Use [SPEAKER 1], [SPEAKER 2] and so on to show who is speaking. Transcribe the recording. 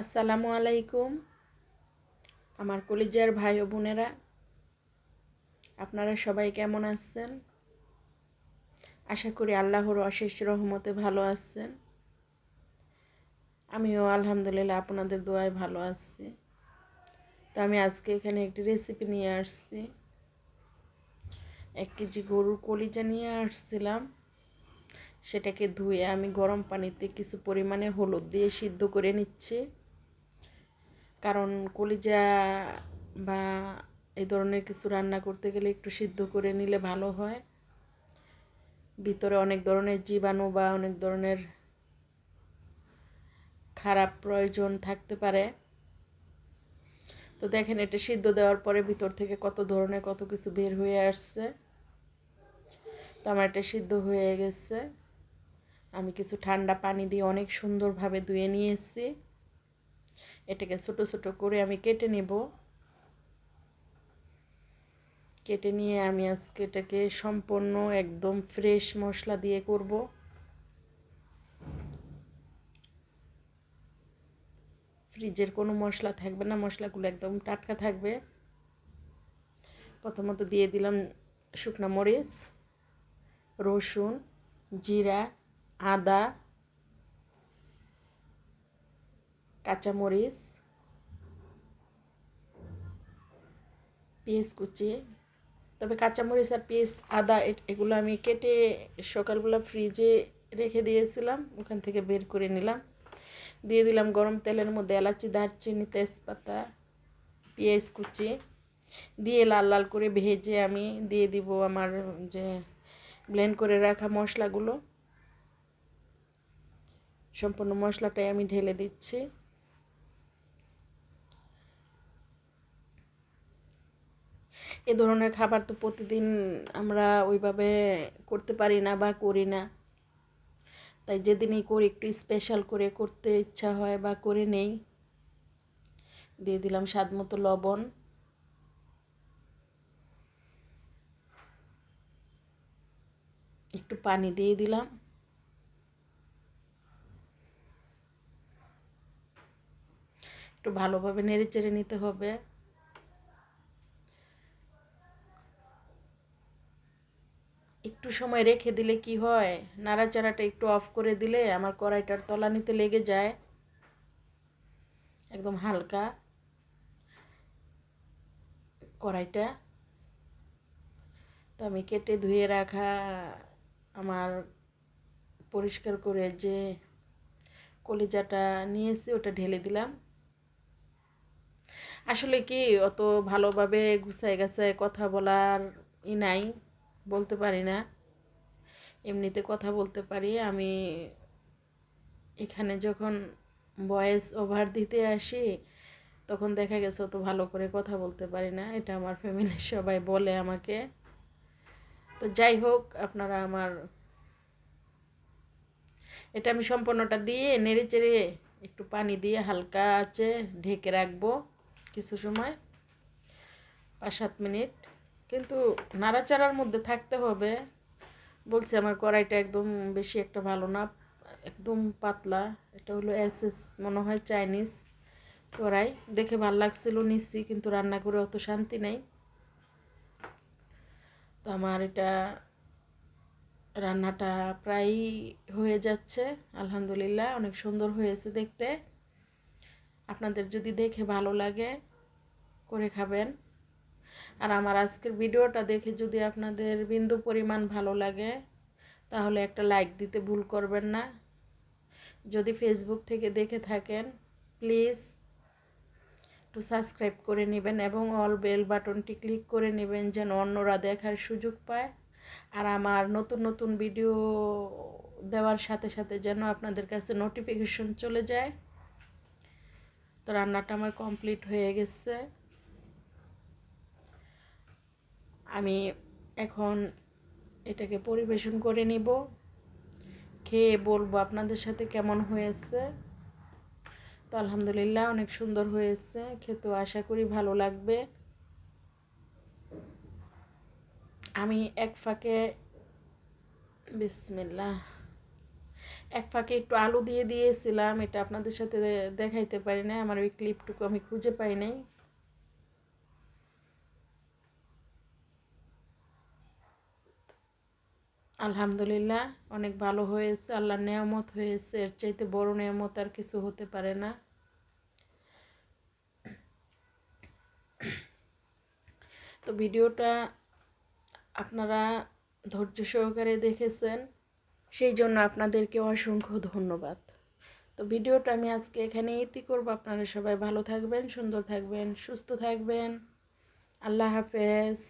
[SPEAKER 1] আসসালামু আলাইকুম। আমার কলিজার ভাই ও বোনেরা, আপনারা সবাই কেমন আছেন? আশা করি আল্লাহর অশেষ রহমতে ভালো আছেন। আমিও আলহামদুলিল্লাহ আপনাদের দোয়ায় ভালো আছি। তো আমি আজকে এখানে একটি রেসিপি নিয়ে আসছি। এক কেজি গরুর কলিজা নিয়ে আসছিলাম। সেটাকে ধুয়ে আমি গরম পানিতে কিছু পরিমাণে হলুদ দিয়ে সিদ্ধ করে নিচ্ছি। কারণ কলিজা বা এই ধরনের কিছু রান্না করতে গেলে একটু সিদ্ধ করে নিলে ভালো হয়। ভিতরে অনেক ধরনের জীবাণু বা অনেক ধরনের খারাপ প্রয়োজন থাকতে পারে। তো দেখেন, এটা সিদ্ধ দেওয়ার পরে ভিতর থেকে কত ধরনের কত কিছু বের হয়ে আসছে। তো আমার এটা সিদ্ধ হয়ে গেছে। আমি কিছু ঠান্ডা পানি দিয়ে অনেক সুন্দরভাবে ধুয়ে নিয়েছি। এটাকে ছোট ছোট করে আমি কেটে নেব। কেটে নিয়ে আমি আজকে এটাকে সম্পূর্ণ একদম ফ্রেশ মশলা দিয়ে করব। ফ্রিজের কোনো মশলা থাকবে না, মশলাগুলো একদম টাটকা থাকবে। প্রথমত দিয়ে দিলাম শুকনা মরিচ, রসুন, জিরা, আদা কাঁচামরিচ পেঁয়াজ কুচি তবে কাঁচামরিচ আর পেঁয়াজ, আদা এগুলো আমি কেটে সকালবেলা ফ্রিজে রেখে দিয়েছিলাম। ওখান থেকে বের করে নিলাম। দিয়ে দিলাম গরম তেলের মধ্যে এলাচি, দারচিনি, তেজপাতা, পেঁয়াজ কুচি। দিয়ে লাল লাল করে ভেজে আমি দিয়ে দিব আমার যে ব্লেন্ড করে রাখা মশলাগুলো। সম্পূর্ণ মশলাটাই আমি ঢেলে দিচ্ছি। এ ধরনের খাবার তো প্রতিদিন আমরা ওইভাবে করতে পারি না বা করি না। তাই যেদিনই করি একটু স্পেশাল করে করতে ইচ্ছা হয় বা করে নেই। দিয়ে দিলাম স্বাদ মতো লবণ। একটু পানি দিয়ে দিলাম। একটু ভালোভাবে নেড়ে চেড়ে নিতে হবে একটু সময় রেখে দিলে কি হয়? নাড়াচাড়াটা একটু অফ করে দিলে আমার কড়াইটার তলানিতে লেগে যায়। একদম হালকা কড়াইটা। তো আমি কেটে ধুয়ে রাখা, আমার পরিষ্কার করে যে কলিজাটা নিয়েছি ওটা ঢেলে দিলাম। আসলে কি অত ভালোভাবে গুছায় গাছায় কথা বলার ই নাই, বলতে পারি না। এমনিতে কথা বলতে পারি। আমি এখানে যখন ভয়েস ওভার দিতে আসি, তখন দেখা গেছে অত ভালো করে কথা বলতে পারি না। এটা আমার ফ্যামিলির সবাই বলে আমাকে। তো যাই হোক, আপনারা আমার এটা আমি সম্পূর্ণটা দিয়ে নেড়ে চেড়ে একটু পানি দিয়ে হালকা আছে ঢেকে রাখব কিছু সময়, পাঁচ সাত মিনিট। কিন্তু নাড়াচাড়ার মধ্যে থাকতে হবে। বলছি আমার কড়াইটা একদম বেশি একটা ভালো না, একদম পাতলা। এটা হলো এস এস মনে হয় চাইনিজ কড়াই। দেখে ভালো লাগছিল নিচ্ছি, কিন্তু রান্না করে অত শান্তি নেই। তো আমার এটা রান্নাটা প্রায় হয়ে যাচ্ছে, আলহামদুলিল্লাহ। অনেক সুন্দর হয়েছে দেখতে। আপনাদের যদি দেখে ভালো লাগে, করে খাবেন। আর আমার আজকের ভিডিওটা দেখে যদি আপনাদের বিন্দু পরিমাণ ভালো লাগে, তাহলে একটা লাইক দিতে ভুল করবেন না। যদি ফেসবুক থেকে দেখে থাকেন প্লিজ একটু সাবস্ক্রাইব করে নেবেন এবং অল বেল বাটনটি ক্লিক করে নেবেন যেন অন্যরা দেখার সুযোগ পায়। আর আমার নতুন নতুন ভিডিও দেওয়ার সাথে সাথে যেন আপনাদের কাছে নোটিফিকেশন চলে যায়। তো রান্নাটা আমার কমপ্লিট হয়ে গেছে। আমি এখন এটাকে পরিবেশন করে নিব। খেয়ে বলব আপনাদের সাথে কেমন হয়েছে? তো আলহামদুলিল্লাহ অনেক সুন্দর হয়েছে, খেতেও আশা করি ভালো লাগবে। আমি এক ফাঁকে বিসমিল্লা এক ফাঁকে একটু আলু দিয়ে দিয়েছিলাম, এটা আপনাদের সাথে দেখাইতে পারি না আমার ওই ক্লিপটুকু আমি খুঁজে পাই নাই। আলহামদুলিল্লাহ, অনেক ভালো হয়েছে, আল্লাহর নেয়ামত হয়েছে। এর চাইতে বড় নেয়ামত আর কিছু হতে পারে না। তো ভিডিওটা আপনারা ধৈর্য সহকারে দেখেছেন, সেই জন্য আপনাদেরকে অসংখ্য ধন্যবাদ। তো ভিডিওটা আমি আজকে এখানে ইতি করব। আপনারা সবাই ভালো থাকবেন, সুন্দর থাকবেন, সুস্থ থাকবেন। আল্লাহ হাফেজ।